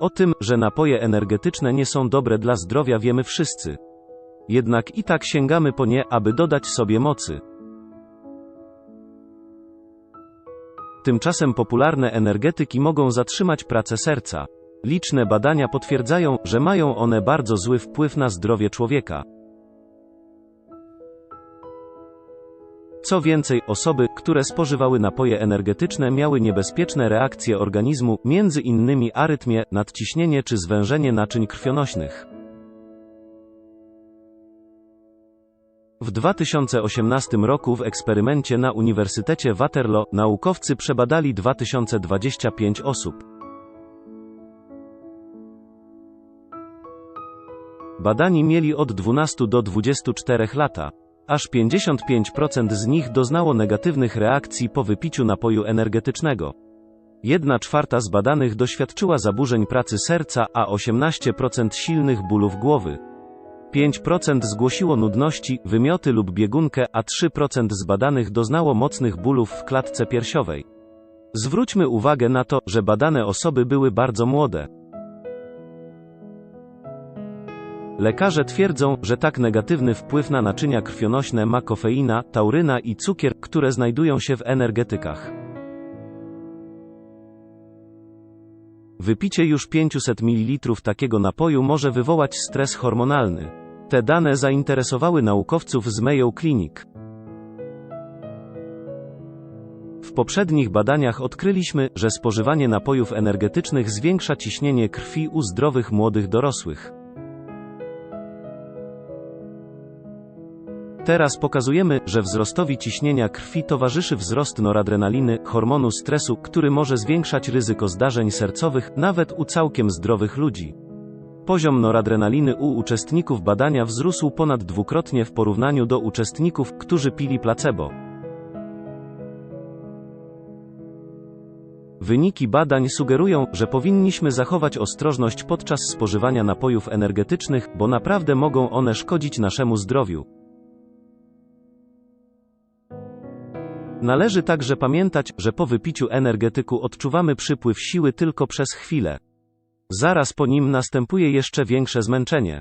O tym, że napoje energetyczne nie są dobre dla zdrowia wiemy wszyscy. Jednak i tak sięgamy po nie, aby dodać sobie mocy. Tymczasem popularne energetyki mogą zatrzymać pracę serca. Liczne badania potwierdzają, że mają one bardzo zły wpływ na zdrowie człowieka. Co więcej, osoby, które spożywały napoje energetyczne miały niebezpieczne reakcje organizmu, między innymi arytmię, nadciśnienie czy zwężenie naczyń krwionośnych. W 2018 roku w eksperymencie na Uniwersytecie Waterloo naukowcy przebadali 2025 osób. Badani mieli od 12 do 24 lata. Aż 55% z nich doznało negatywnych reakcji po wypiciu napoju energetycznego. Jedna czwarta z badanych doświadczyła zaburzeń pracy serca, a 18% silnych bólów głowy. 5% zgłosiło nudności, wymioty lub biegunkę, a 3% z badanych doznało mocnych bólów w klatce piersiowej. Zwróćmy uwagę na to, że badane osoby były bardzo młode. Lekarze twierdzą, że tak negatywny wpływ na naczynia krwionośne ma kofeina, tauryna i cukier, które znajdują się w energetykach. Wypicie już 500 ml takiego napoju może wywołać stres hormonalny. Te dane zainteresowały naukowców z Mayo Clinic. W poprzednich badaniach odkryliśmy, że spożywanie napojów energetycznych zwiększa ciśnienie krwi u zdrowych młodych dorosłych. Teraz pokazujemy, że wzrostowi ciśnienia krwi towarzyszy wzrost noradrenaliny, hormonu stresu, który może zwiększać ryzyko zdarzeń sercowych, nawet u całkiem zdrowych ludzi. Poziom noradrenaliny u uczestników badania wzrósł ponad dwukrotnie w porównaniu do uczestników, którzy pili placebo. Wyniki badań sugerują, że powinniśmy zachować ostrożność podczas spożywania napojów energetycznych, bo naprawdę mogą one szkodzić naszemu zdrowiu. Należy także pamiętać, że po wypiciu energetyku odczuwamy przypływ siły tylko przez chwilę. Zaraz po nim następuje jeszcze większe zmęczenie.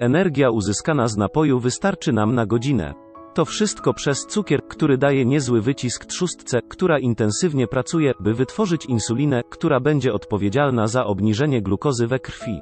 Energia uzyskana z napoju wystarczy nam na godzinę. To wszystko przez cukier, który daje niezły wycisk trzustce, która intensywnie pracuje, by wytworzyć insulinę, która będzie odpowiedzialna za obniżenie glukozy we krwi.